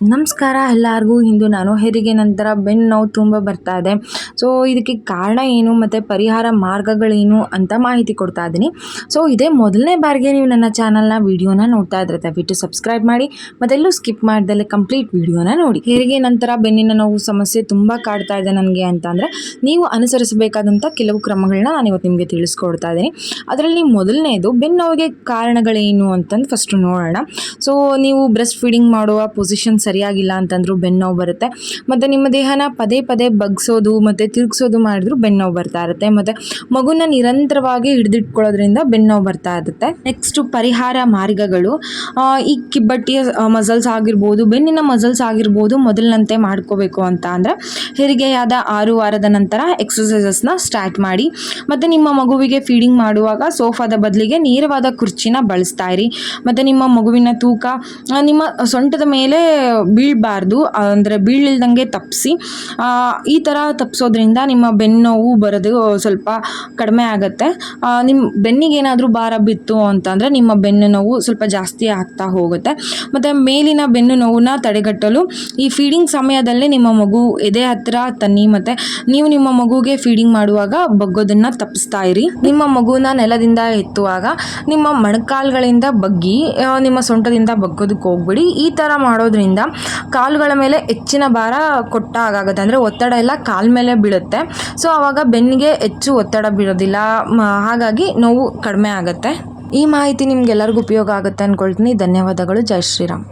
ನಮಸ್ಕಾರ ಎಲ್ಲರಿಗೂ. ಇಂದು ನಾನು ಹೆರಿಗೆ ನಂತರ ಬೆನ್ನು ನೋವು ತುಂಬ ಬರ್ತಾ ಇದೆ. ಸೊ ಇದಕ್ಕೆ ಕಾರಣ ಏನು ಮತ್ತು ಪರಿಹಾರ ಮಾರ್ಗಗಳೇನು ಅಂತ ಮಾಹಿತಿ ಕೊಡ್ತಾ ಇದ್ದೀನಿ ಸೊ ಇದೇ ಮೊದಲನೇ ಬಾರಿಗೆ ನೀವು ನನ್ನ ಚಾನಲ್ನ ವೀಡಿಯೋನ ನೋಡ್ತಾ ಇದ್ರೆ ದಯವಿಟ್ಟು ಸಬ್ಸ್ಕ್ರೈಬ್ ಮಾಡಿ, ಮತ್ತೆಲ್ಲೂ ಸ್ಕಿಪ್ ಮಾಡ್ದಲ್ಲೇ ಕಂಪ್ಲೀಟ್ ವೀಡಿಯೋನ ನೋಡಿ. ಹೆರಿಗೆ ನಂತರ ಬೆನ್ನಿನ ನೋವು ಸಮಸ್ಯೆ ತುಂಬ ಕಾಡ್ತಾ ಇದೆ ನನಗೆ ಅಂತ ಅಂದರೆ, ನೀವು ಅನುಸರಿಸಬೇಕಾದಂಥ ಕೆಲವು ಕ್ರಮಗಳನ್ನ ನಾನು ಇವತ್ತು ನಿಮಗೆ ತಿಳಿಸ್ಕೊಡ್ತಾ ಇದ್ದೀನಿ ಅದರಲ್ಲಿ ಮೊದಲನೇದು, ಬೆನ್ನು ನೋವಿಗೆ ಕಾರಣಗಳೇನು ಅಂತಂದು ಫಸ್ಟು ನೋಡೋಣ. ಸೊ ನೀವು ಬ್ರೆಸ್ಟ್ ಫೀಡಿಂಗ್ ಮಾಡುವ ಪೊಸಿಷನ್ ಸರಿಯಾಗಿಲ್ಲ ಅಂತಂದ್ರೂ ಬೆನ್ನೋವು ಬರುತ್ತೆ. ಮತ್ತು ನಿಮ್ಮ ದೇಹನ ಪದೇ ಪದೇ ಬಗ್ಸೋದು ಮತ್ತು ತಿರುಗಿಸೋದು ಮಾಡಿದ್ರು ಬೆನ್ನೋವು ನೋವು ಬರ್ತಾ ಇರುತ್ತೆ. ಮತ್ತು ಮಗುನ ನಿರಂತರವಾಗಿ ಹಿಡಿದಿಟ್ಕೊಳ್ಳೋದ್ರಿಂದ ಬೆನ್ನೋವು ನೋವು ಬರ್ತಾ ಇರುತ್ತೆ. ನೆಕ್ಸ್ಟು ಪರಿಹಾರ ಮಾರ್ಗಗಳು. ಈ ಕಿಬ್ಬಟ್ಟಿಯ ಮಸಲ್ಸ್ ಆಗಿರ್ಬೋದು, ಬೆನ್ನಿನ ಮಸಲ್ಸ್ ಆಗಿರ್ಬೋದು ಮೊದಲಿನಂತೆ ಮಾಡ್ಕೋಬೇಕು ಅಂತ ಅಂದರೆ ಹೆರಿಗೆಯಾದ ಆರು ವಾರದ ನಂತರ ಎಕ್ಸಸೈಸಸ್ನ ಸ್ಟಾರ್ಟ್ ಮಾಡಿ. ಮತ್ತು ನಿಮ್ಮ ಮಗುವಿಗೆ ಫೀಡಿಂಗ್ ಮಾಡುವಾಗ ಸೋಫಾದ ಬದಲಿಗೆ ನೇರವಾದ ಕುರ್ಚಿನ ಬಳಸ್ತಾ ಇರಿ. ಮತ್ತು ನಿಮ್ಮ ಮಗುವಿನ ತೂಕ ನಿಮ್ಮ ಸೊಂಟದ ಮೇಲೆ ಬೀಳಬಾರ್ದು, ಅಂದರೆ ಬೀಳಿಲ್ದಂಗೆ ತಪ್ಪಿಸಿ ಈ ಥರ ತಪ್ಪಿಸೋದ್ರಿಂದ ನಿಮ್ಮ ಬೆನ್ನೋವು ನೋವು ಬರೋದು ಸ್ವಲ್ಪ ಕಡಿಮೆ ಆಗುತ್ತೆ. ನಿಮ್ಮ ಬೆನ್ನಿಗೆ ಏನಾದರೂ ಭಾರ ಬಿತ್ತು ಅಂತಂದರೆ ನಿಮ್ಮ ಬೆನ್ನು ನೋವು ಸ್ವಲ್ಪ ಜಾಸ್ತಿ ಆಗ್ತಾ ಹೋಗುತ್ತೆ. ಮತ್ತು ಮೇಲಿನ ಬೆನ್ನು ನೋವನ್ನ ತಡೆಗಟ್ಟಲು ಈ ಫೀಡಿಂಗ್ ಸಮಯದಲ್ಲಿ ನಿಮ್ಮ ಮಗು ಎದೆ ಹತ್ತಿರ ತನ್ನಿ, ಮತ್ತು ನೀವು ನಿಮ್ಮ ಮಗುಗೆ ಫೀಡಿಂಗ್ ಮಾಡುವಾಗ ಬಗ್ಗೋದನ್ನು ತಪ್ಪಿಸ್ತಾ ಇರಿ. ನಿಮ್ಮ ಮಗುನ ನೆಲದಿಂದ ಎತ್ತುವಾಗ ನಿಮ್ಮ ಮೊಣಕಾಲುಗಳಿಂದ ಬಗ್ಗಿ ನಿಮ್ಮ ಸೊಂಟದಿಂದ ಬಗ್ಗೋದಕ್ಕೆ ಹೋಗ್ಬಿಡಿ. ಈ ಥರ ಮಾಡೋದ್ರಿಂದ ಕಾಲುಗಳ ಮೇಲೆ ಹೆಚ್ಚಿನ ಭಾರ ಕೊಟ್ಟ ಹಾಗಾಗುತ್ತೆ ಅಂದರೆ ಒತ್ತಡ ಎಲ್ಲ ಕಾಲ ಮೇಲೆ ಬೀಳುತ್ತೆ. ಸೊ ಆವಾಗ ಬೆನ್ನಿಗೆ ಹೆಚ್ಚು ಒತ್ತಡ ಬೀಳೋದಿಲ್ಲ. ಹಾಗಾಗಿ ನೋವು ಕಡಿಮೆ ಆಗುತ್ತೆ. ಈ ಮಾಹಿತಿ ನಿಮ್ಗೆಲ್ಲರಿಗೂ ಉಪಯೋಗ ಆಗುತ್ತೆ ಅಂದ್ಕೊಳ್ತೀನಿ ಧನ್ಯವಾದಗಳು. ಜೈ ಶ್ರೀರಾಮ್.